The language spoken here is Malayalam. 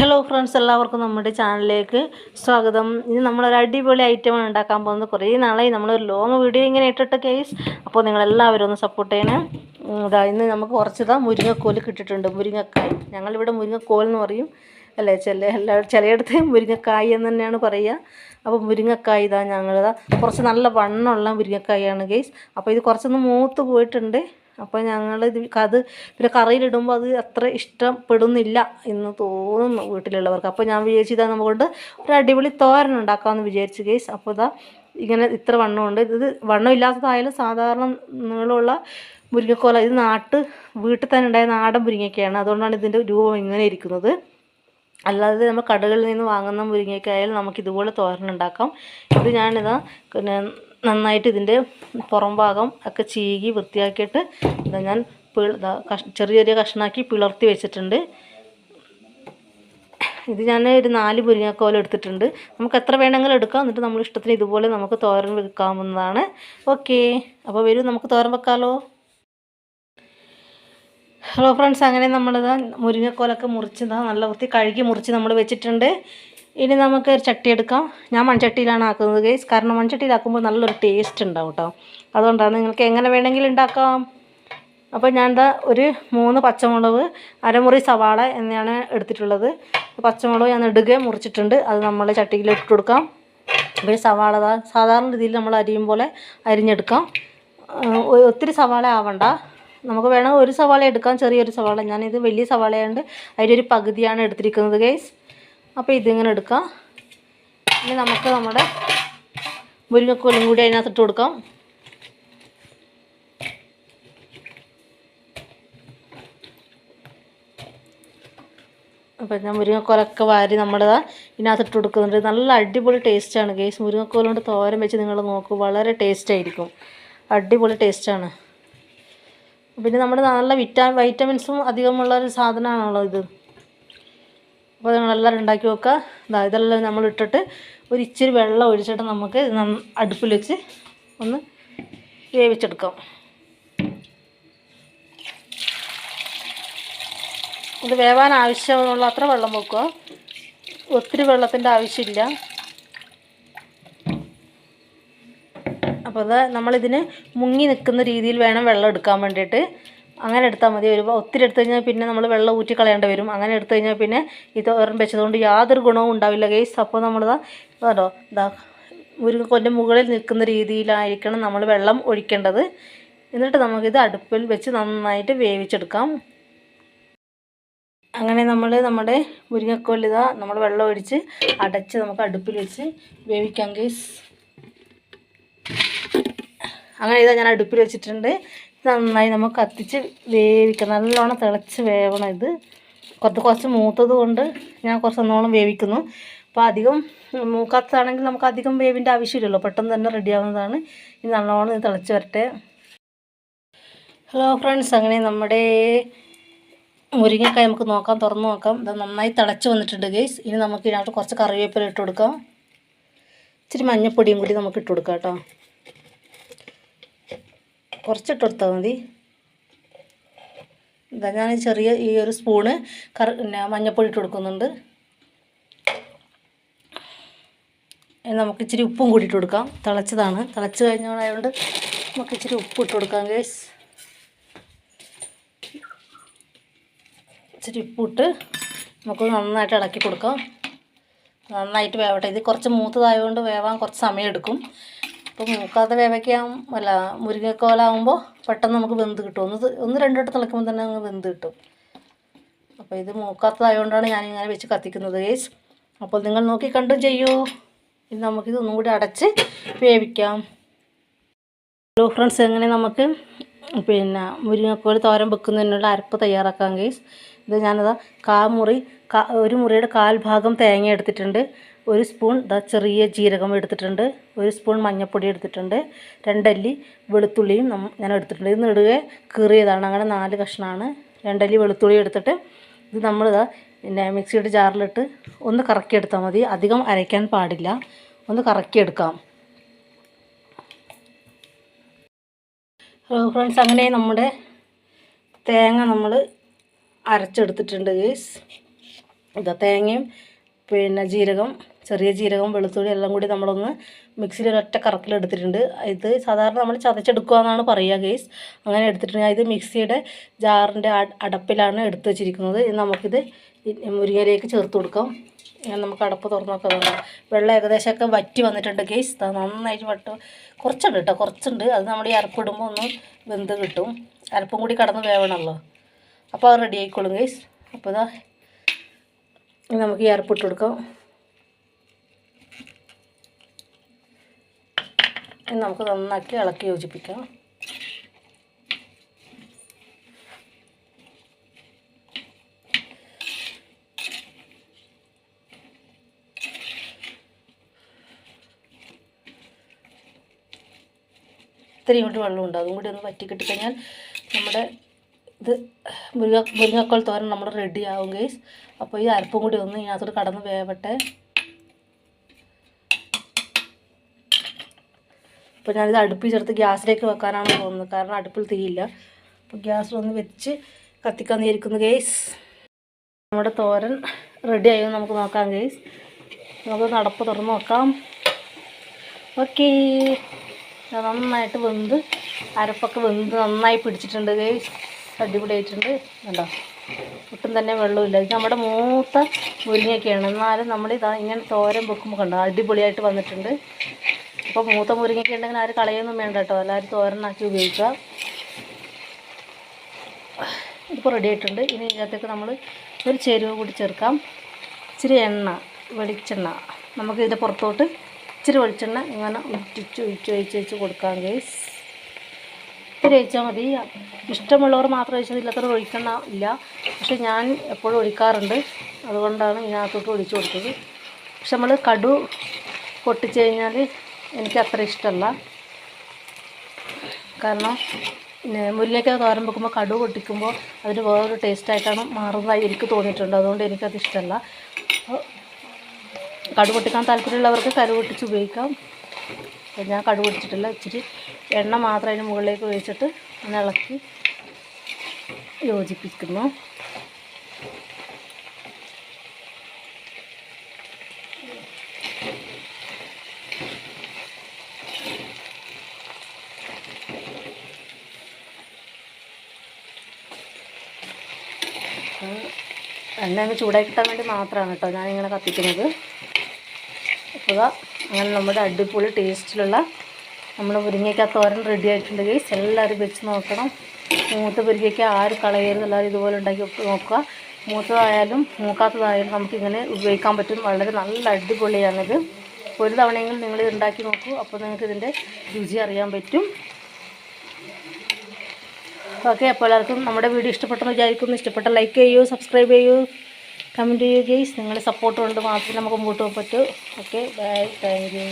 ഹലോ ഫ്രണ്ട്സ് എല്ലാവർക്കും നമ്മുടെ ചാനലിലേക്ക് സ്വാഗതം. ഇനി നമ്മളൊരു അടിപൊളി ഐറ്റമാണ് ഉണ്ടാക്കാൻ പോകുന്നത്. കുറേ നാളായി നമ്മളൊരു ലോങ് വീഡിയോ ഇങ്ങനെ ഇട്ടിട്ട് കേസ് അപ്പോൾ നിങ്ങളെല്ലാവരും ഒന്ന് സപ്പോർട്ട് ചെയ്യണേ. ഇതാ ഇന്ന് നമുക്ക് കുറച്ച് ഇതാ മുരിങ്ങക്കോൽ കിട്ടിയിട്ടുണ്ട്. മുരിങ്ങക്കായ്. ഞങ്ങളിവിടെ മുരിങ്ങക്കോൽ എന്ന് പറയും. അല്ലേ? ചില എല്ലാ ചിലയിടത്ത് മുരിങ്ങക്കായ് എന്ന് തന്നെയാണ് പറയുക. അപ്പോൾ മുരിങ്ങക്കായ് ഇതാ ഞങ്ങളിതാ കുറച്ച് നല്ല വണ്ണമുള്ള മുരിങ്ങക്കായാണ് കേസ് അപ്പോൾ ഇത് കുറച്ചൊന്ന് മൂത്ത് പോയിട്ടുണ്ട്. അപ്പോൾ ഞങ്ങൾ ഇത് അത് പിന്നെ കറിയിലിടുമ്പോൾ അത് അത്ര ഇഷ്ടപ്പെടുന്നില്ല എന്ന് തോന്നുന്നു വീട്ടിലുള്ളവർക്ക്. അപ്പോൾ ഞാൻ വിചാരിച്ചു ഇതാ നമുക്കൊണ്ട് ഒരു അടിപൊളി തോരൻ ഉണ്ടാക്കാമെന്ന് വിചാരിച്ചു കേസ് അപ്പോൾ ഇതാ ഇങ്ങനെ ഇത്ര വണ്ണമുണ്ട്. ഇത് വണ്ണം ഇല്ലാത്തതായാലും സാധാരണ നീളമുള്ള മുരിങ്ങക്കോല ഇത് നാട്ട് വീട്ടിൽ തന്നെ ഉണ്ടായ നാടൻ മുരിങ്ങക്കയാണ് അതുകൊണ്ടാണ് ഇതിന്റെ രൂപം ഇങ്ങനെ ഇരിക്കുന്നത്. അല്ലാതെ നമ്മൾ കടകളിൽ നിന്ന് വാങ്ങുന്ന മുരിങ്ങയ്ക്കായാലും നമുക്ക് ഇതുപോലെ തോരൻ ഉണ്ടാക്കാം. ഇത് ഞാനിതാ പിന്നെ നന്നായിട്ട് ഇതിന്റെ പുറം ഭാഗം ഒക്കെ ചീകി വൃത്തിയാക്കിയിട്ട് ഇതാ ഞാൻ ചെറിയ ചെറിയ കഷ്ണാക്കി പിളർത്തി വെച്ചിട്ടുണ്ട്. ഇത് ഞാൻ ഒരു നാല് മുരിങ്ങക്കോല എടുത്തിട്ടുണ്ട്. നമുക്ക് എത്ര വേണമെങ്കിലും എടുക്കാം. എന്നിട്ട് നമ്മൾ ഇഷ്ടത്തിന് ഇതുപോലെ നമുക്ക് തോരൻ വെക്കാവുന്നതാണ്. ഓക്കെ. അപ്പോൾ വരൂ നമുക്ക് തോരൻ വെക്കാമല്ലോ ഹലോ ഫ്രണ്ട്സ് അങ്ങനെ നമ്മളിതാ മുരിങ്ങക്കോലൊക്കെ മുറിച്ചതാ നല്ല വൃത്തി കഴുകി മുറിച്ച് നമ്മൾ വെച്ചിട്ടുണ്ട്. ഇനി നമുക്ക് ഒരു ചട്ടി എടുക്കാം. ഞാൻ മൺചട്ടിയിലാണ് ആക്കുന്നത് ഗൈസ് കാരണം മൺചട്ടിയിലാക്കുമ്പോൾ നല്ലൊരു ടേസ്റ്റ് ഉണ്ടാവും കേട്ടോ അതുകൊണ്ടാണ് നിങ്ങൾക്ക് എങ്ങനെ വേണമെങ്കിലും ഉണ്ടാക്കാം. അപ്പോൾ ഞാൻ എന്താ ഒരു മൂന്ന് പച്ചമുളക് അരമുറി സവാള എന്നിയാണ് എടുത്തിട്ടുള്ളത്. പച്ചമുളക് ഞാൻ ഇടുക മുറിച്ചിട്ടുണ്ട്. അത് നമ്മൾ ചട്ടിയിൽ ഇട്ട് കൊടുക്കാം. ഈ സവാള സാധാരണ രീതിയിൽ നമ്മൾ അരിയും പോലെ അരിഞ്ഞെടുക്കാം. ഒത്തിരി സവാള ആവണ്ട. നമുക്ക് വേണമെങ്കിൽ ഒരു സവാള എടുക്കാം. ചെറിയൊരു സവാള. ഞാനിത് വലിയ സവാളയുണ്ട് അതിന്റെ ഒരു പകുതിയാണ് എടുത്തിരിക്കുന്നത് ഗൈസ് അപ്പോൾ ഇതിങ്ങനെ എടുക്കാം. ഇനി നമുക്ക് നമ്മുടെ മുരിങ്ങക്കോലും കൂടി അതിനകത്തിട്ട് കൊടുക്കാം. അപ്പം ഞാൻ മുരിങ്ങക്കോലൊക്കെ വാരി നമ്മുടെ ഇതിനകത്തിട്ട് കൊടുക്കുന്നുണ്ട്. നല്ല അടിപൊളി ടേസ്റ്റാണ് ഗേസ് മുരിങ്ങക്കോല കൊണ്ട് തോരൻ വെച്ച് നിങ്ങൾ നോക്കൂ വളരെ ടേസ്റ്റ് ആയിരിക്കും. അടിപൊളി ടേസ്റ്റാണ് പിന്നെ നമ്മുടെ നല്ല വിറ്റാ വൈറ്റമിൻസും അധികമുള്ള ഒരു സാധനമാണല്ലോ ഇത്. അപ്പോൾ നിങ്ങളെല്ലാവരും ഉണ്ടാക്കി വെക്കുക ഇതാ ഇതെല്ലാം നമ്മൾ ഇട്ടിട്ട് ഒരു ഇച്ചിരി വെള്ളം ഒഴിച്ചിട്ട് നമുക്ക് അടുപ്പിൽ വെച്ച് ഒന്ന് വേവിച്ചെടുക്കാം. ഇത് വേവാൻ ആവശ്യമുള്ള അത്ര വെള്ളം വെക്കുക. ഒത്തിരി വെള്ളത്തിന്റെ ആവശ്യമില്ല. അപ്പോൾ അത് നമ്മളിതിന് മുങ്ങി നിൽക്കുന്ന രീതിയിൽ വേണം വെള്ളം എടുക്കാൻ വേണ്ടിയിട്ട്. അങ്ങനെ എടുത്താൽ മതി. ഒരു ഒത്തിരി എടുത്തു കഴിഞ്ഞാൽ പിന്നെ നമ്മൾ വെള്ളം ഊറ്റി കളയേണ്ടി വരും. അങ്ങനെ എടുത്തു കഴിഞ്ഞാൽ പിന്നെ ഇത് ഒരെണ്ണം വെച്ചതുകൊണ്ട് യാതൊരു ഗുണവും ഉണ്ടാവില്ല ഗെയ്സ് അപ്പോൾ നമ്മളിതാ കേട്ടോ ഇതാ മുരിങ്ങക്കൊന്റെ മുകളിൽ നിൽക്കുന്ന രീതിയിലായിരിക്കണം നമ്മൾ വെള്ളം ഒഴിക്കേണ്ടത്. എന്നിട്ട് നമുക്കിത് അടുപ്പിൽ വെച്ച് നന്നായിട്ട് വേവിച്ചെടുക്കാം. അങ്ങനെ നമ്മൾ നമ്മുടെ മുരിങ്ങക്കോലിതാ നമ്മൾ വെള്ളം ഒഴിച്ച് അടച്ച് നമുക്ക് അടുപ്പിൽ വെച്ച് വേവിക്കാം ഗെയ്സ് അങ്ങനെ ഇതാ ഞാൻ അടുപ്പിൽ വെച്ചിട്ടുണ്ട്. നന്നായി നമുക്ക് കത്തിച്ച് വേവിക്കണം. നല്ലോണം തിളച്ച് വേവണം ഇത്. കുറച്ച് കുറച്ച് മൂത്തത് കൊണ്ട് ഞാൻ കുറച്ച് നല്ലോണം വേവിക്കുന്നു. അപ്പോൾ അധികം മൂക്കാത്തതാണെങ്കിൽ നമുക്ക് അധികം വേവിന്റെ ആവശ്യമില്ലല്ലോ. പെട്ടെന്ന് തന്നെ റെഡിയാവുന്നതാണ് ഇനി നല്ലോണം തിളച്ച് വരട്ടെ. ഹലോ ഫ്രണ്ട്സ് അങ്ങനെ നമ്മുടെ മുരിങ്ങക്കായ നമുക്ക് നോക്കാം തുറന്ന് നോക്കാം. ഇത് നന്നായി തിളച്ച് വന്നിട്ടുണ്ട് ഗൈസ് ഇനി നമുക്ക് ഇതിനകത്ത് കുറച്ച് കറിവേപ്പില ഇട്ട് കൊടുക്കാം. ഇച്ചിരി മഞ്ഞപ്പൊടിയും കൂടി നമുക്ക് ഇട്ട് കൊടുക്കാം കേട്ടോ. കുറച്ചിട്ട് കൊടുത്താൽ മതി. ഇതാ ഞാൻ ചെറിയ ഈ ഒരു സ്പൂണ് കറ പിന്നെ മഞ്ഞപ്പൊടി ഇട്ട് കൊടുക്കുന്നുണ്ട്. നമുക്ക് ഇച്ചിരി ഉപ്പും കൂടി കൊടുക്കാം. തിളച്ചതാണ്. തിളച്ച് കഴിഞ്ഞായതുകൊണ്ട് നമുക്ക് ഇച്ചിരി ഉപ്പ് ഇട്ട് കൊടുക്കാം ഗേസ് ഇച്ചിരി ഉപ്പിട്ട് നമുക്ക് നന്നായിട്ട് ഇളക്കി കൊടുക്കാം. നന്നായിട്ട് വേവട്ടെ. ഇത് കുറച്ച് മൂത്തതായതുകൊണ്ട് വേവാൻ കുറച്ച് സമയം എടുക്കും അപ്പോൾ മൂക്കാത്ത വേവയ്ക്കാവും അല്ല മുരിങ്ങക്കോലാവുമ്പോൾ പെട്ടെന്ന് നമുക്ക് വെന്ത് കിട്ടും. ഒന്ന് ഒന്ന് രണ്ടിട്ട് തിളക്കുമ്പോൾ തന്നെ അങ്ങ് വെന്ത് കിട്ടും. അപ്പോൾ ഇത് മൂക്കാത്തതായതുകൊണ്ടാണ് ഞാനിങ്ങനെ വെച്ച് കത്തിക്കുന്നത് ഗേസ് അപ്പോൾ നിങ്ങൾ നോക്കി കണ്ടും ചെയ്യൂ. ഇത് നമുക്കിത് ഒന്നും കൂടി അടച്ച് വേവിക്കാം. ഹലോ ഫ്രണ്ട്സ് എങ്ങനെ നമുക്ക് പിന്നെ മുരിങ്ങക്കോൽ തോരൻ വെക്കുന്നതിനുള്ള അരപ്പ് തയ്യാറാക്കാം ഗേസ് ഇത് ഞാനത് കാ മുറി ഒരു മുറിയുടെ കാൽ ഭാഗം തേങ്ങ എടുത്തിട്ടുണ്ട്. ഒരു സ്പൂൺ ദാ ചെറിയ ജീരകം എടുത്തിട്ടുണ്ട് ഒരു സ്പൂൺ മഞ്ഞൾപ്പൊടി എടുത്തിട്ടുണ്ട് രണ്ടല്ലി വെളുത്തുള്ളിയും നമ്മൾ ഞാൻ എടുത്തിട്ടുണ്ട്. ഇത് നെടുകെ കീറിയതാണ് അങ്ങനെ നാല് കഷ്ണമാണ് രണ്ടല്ലി വെളുത്തുള്ളി എടുത്തിട്ട് ഇത് നമ്മളിതാ പിന്നെ മിക്സിയുടെ ജാറിലിട്ട് ഒന്ന് കറക്കിയെടുത്താൽ മതി. അധികം അരയ്ക്കാൻ പാടില്ല. ഒന്ന് കറക്കിയെടുക്കാം. ഹലോ ഫ്രണ്ട്സ് അങ്ങനെ നമ്മുടെ തേങ്ങ നമ്മൾ അരച്ചെടുത്തിട്ടുണ്ട് ഗേസ്. ഇതാ തേങ്ങയും പിന്നെ ജീരകം ചെറിയ ജീരകം വെളുത്തുള്ളി എല്ലാം കൂടി നമ്മളൊന്ന് മിക്സിയിൽ ഒരൊറ്റ കറക്കിലെടുത്തിട്ടുണ്ട് ഇത് സാധാരണ നമ്മൾ ചതച്ചെടുക്കുക എന്നാണ് പറയുക ഗേസ് അങ്ങനെ എടുത്തിട്ടുണ്ട്. ഇത് മിക്സിയുടെ ജാറിന്റെ അടപ്പിലാണ് എടുത്ത് വെച്ചിരിക്കുന്നത്. നമുക്കിത് മുരിങ്ങയിലേക്ക് ചേർത്ത് കൊടുക്കാം. നമുക്ക് അടപ്പ് തുറന്നൊക്കെ വെള്ളം വെള്ളം ഏകദേശമൊക്കെ വറ്റി വന്നിട്ടുണ്ട് ഗേസ് നന്നായിട്ട് വട്ട് കുറച്ചുണ്ട് കേട്ടോ കുറച്ചുണ്ട്. അത് നമ്മൾ ഈ അരപ്പിടുമ്പോൾ ഒന്ന് വെന്ത് കിട്ടും. അരപ്പും കൂടി കടന്ന് വേവണമല്ലോ അപ്പോൾ അത് റെഡി ആയിക്കോളും ഗേസ് അപ്പോൾ ഇതാ നമുക്ക് ഈ അരപ്പിട്ട് കൊടുക്കാം. ഇനി നമുക്ക് നന്നാക്കി ഇളക്കി യോജിപ്പിക്കാം. ഇത്രയും കൂടി വെള്ളമുണ്ട് അതും കൂടി ഒന്ന് വറ്റി കിട്ടിക്കഴിഞ്ഞാൽ നമ്മുടെ ഇത് മുരിങ്ങ മുരിങ്ങക്കോൾ തോരൻ നമ്മൾ റെഡി ഗൈസ് അപ്പോൾ ഈ അരപ്പും കൂടി ഒന്ന് ഇതിനകത്തോട്ട് കടന്ന് വേവട്ടെ. അപ്പോൾ ഞാനിത് അടുപ്പിൽ ചേർത്ത് ഗ്യാസിലേക്ക് വെക്കാനാണ് തോന്നുന്നത്. കാരണം അടുപ്പിൽ തീയില്ല. അപ്പോൾ ഗ്യാസ് ഒന്ന് വെച്ച് കത്തിക്കാൻ ഇരിക്കുന്നു ഗേസ് നമ്മുടെ തോരൻ റെഡി ആയി നമുക്ക് നോക്കാം ഗേസ് നമുക്ക് നടപ്പ് തുറന്ന് നോക്കാം. ഓക്കേ നന്നായിട്ട് വെന്ത് അരപ്പൊക്കെ വെന്ത് നന്നായി പിടിച്ചിട്ടുണ്ട് ഗേസ് അടിപൊളിയായിട്ടുണ്ട്. കണ്ടോ? ഒട്ടും തന്നെ വെള്ളമില്ല ഇത് നമ്മുടെ മൂത്ത മുരിങ്ങയൊക്കെയാണ്. എന്നാലും നമ്മളിതാ ഇങ്ങനെ തോരൻ വെക്കുമ്പോൾ കണ്ടോ? അടിപൊളിയായിട്ട് വന്നിട്ടുണ്ട്. അപ്പോൾ മൂത്ത മുരിങ്ങയ്ക്ക് ഉണ്ടെങ്കിൽ ആരും കളയൊന്നും വേണ്ട കേട്ടോ. എല്ലാവരും തോരനാക്കി ഉപയോഗിക്കുക. ഇപ്പോൾ റെഡി ആയിട്ടുണ്ട്. ഇനി ഇതിനകത്തേക്ക് നമ്മൾ ഒരു ചേരുവ കൂടി ചേർക്കാം. ഇച്ചിരി എണ്ണ വെളിച്ചെണ്ണ. നമുക്ക് ഇതിന്റെ പുറത്തോട്ട് ഇച്ചിരി വെളിച്ചെണ്ണ ഇങ്ങനെ ഉറ്റിച്ച് ഒഴിച്ച് ഒഴിച്ച് ഒഴിച്ച് കൊടുക്കാം ഗേസ് ഇത്തിരി ഒഴിച്ചാൽ മതി. ഇഷ്ടമുള്ളവർ മാത്രം ഒഴിച്ചാൽ ഇല്ലാത്തവർ ഒഴിക്കണ ഇല്ല. പക്ഷെ ഞാൻ എപ്പോഴും ഒഴിക്കാറുണ്ട്. അതുകൊണ്ടാണ് ഇതിനകത്തോട്ട് ഒഴിച്ചു കൊടുത്തത്. പക്ഷെ നമ്മൾ കടു പൊട്ടിച്ച് കഴിഞ്ഞാൽ എനിക്ക് അത്ര ഇഷ്ടമല്ല കാരണം മുരിങ്ങയ്ക്ക തോരൻ വെക്കുമ്പോൾ കടു പൊട്ടിക്കുമ്പോൾ അതിന് വേറൊരു ടേസ്റ്റായിട്ടാണ് മാറുന്നതായി എനിക്ക് തോന്നിയിട്ടുണ്ട്. അതുകൊണ്ട് എനിക്കത് ഇഷ്ടമല്ല കടു പൊട്ടിക്കാൻ താല്പര്യമുള്ളവർക്ക് കരു പൊട്ടിച്ച് ഉപയോഗിക്കാം. ഞാൻ കടു പൊട്ടിച്ചിട്ടില്ല. ഇച്ചിരി എണ്ണ മാത്രം അതിന് മുകളിലേക്ക് ഒഴിച്ചിട്ട് ഒന്ന് ഇളക്കി യോജിപ്പിക്കുന്നു. എണ്ണ ഒന്ന് ചൂടായി കിട്ടാൻ വേണ്ടി മാത്രമാണ് കേട്ടോ ഞാനിങ്ങനെ കത്തിക്കുന്നത്. അപ്പോൾ അങ്ങനെ നമ്മുടെ അടിപൊളി ടേസ്റ്റിലുള്ള നമ്മുടെ മുരിങ്ങയ്ക്ക തോരൻ റെഡി ആയിട്ടുണ്ട് ഗൈസ് എല്ലാവരും വെച്ച് നോക്കണം. മൂത്ത മുരിങ്ങയ്ക്ക ആരും കളയരുത്. എല്ലാവരും ഇതുപോലെ ഉണ്ടാക്കി നോക്കുക. മൂത്തതായാലും മൂക്കാത്തതായാലും നമുക്കിങ്ങനെ ഉപയോഗിക്കാൻ പറ്റും. വളരെ നല്ല അടിപൊളിയാണിത്. ഒരു തവണയെങ്കിലും നിങ്ങൾ ഉണ്ടാക്കി നോക്കൂ. അപ്പോൾ നിങ്ങൾക്ക് ഇതിന്റെ രുചി അറിയാൻ പറ്റും. ഓക്കെ അപ്പോൾ എല്ലാവർക്കും നമ്മുടെ വീഡിയോ ഇഷ്ടപ്പെട്ടെന്ന് വിചാരിക്കുന്നു. ഇഷ്ടപ്പെട്ട ലൈക്ക് ചെയ്യൂ സബ്സ്ക്രൈബ് ചെയ്യൂ കമന്റ് ചെയ്യൂ ഗെയ്സ് നിങ്ങളുടെ സപ്പോർട്ട് കൊണ്ട് മാത്രമേ നമുക്ക് മുമ്പോട്ട് പോകാൻ പറ്റൂ. Okay bye thank you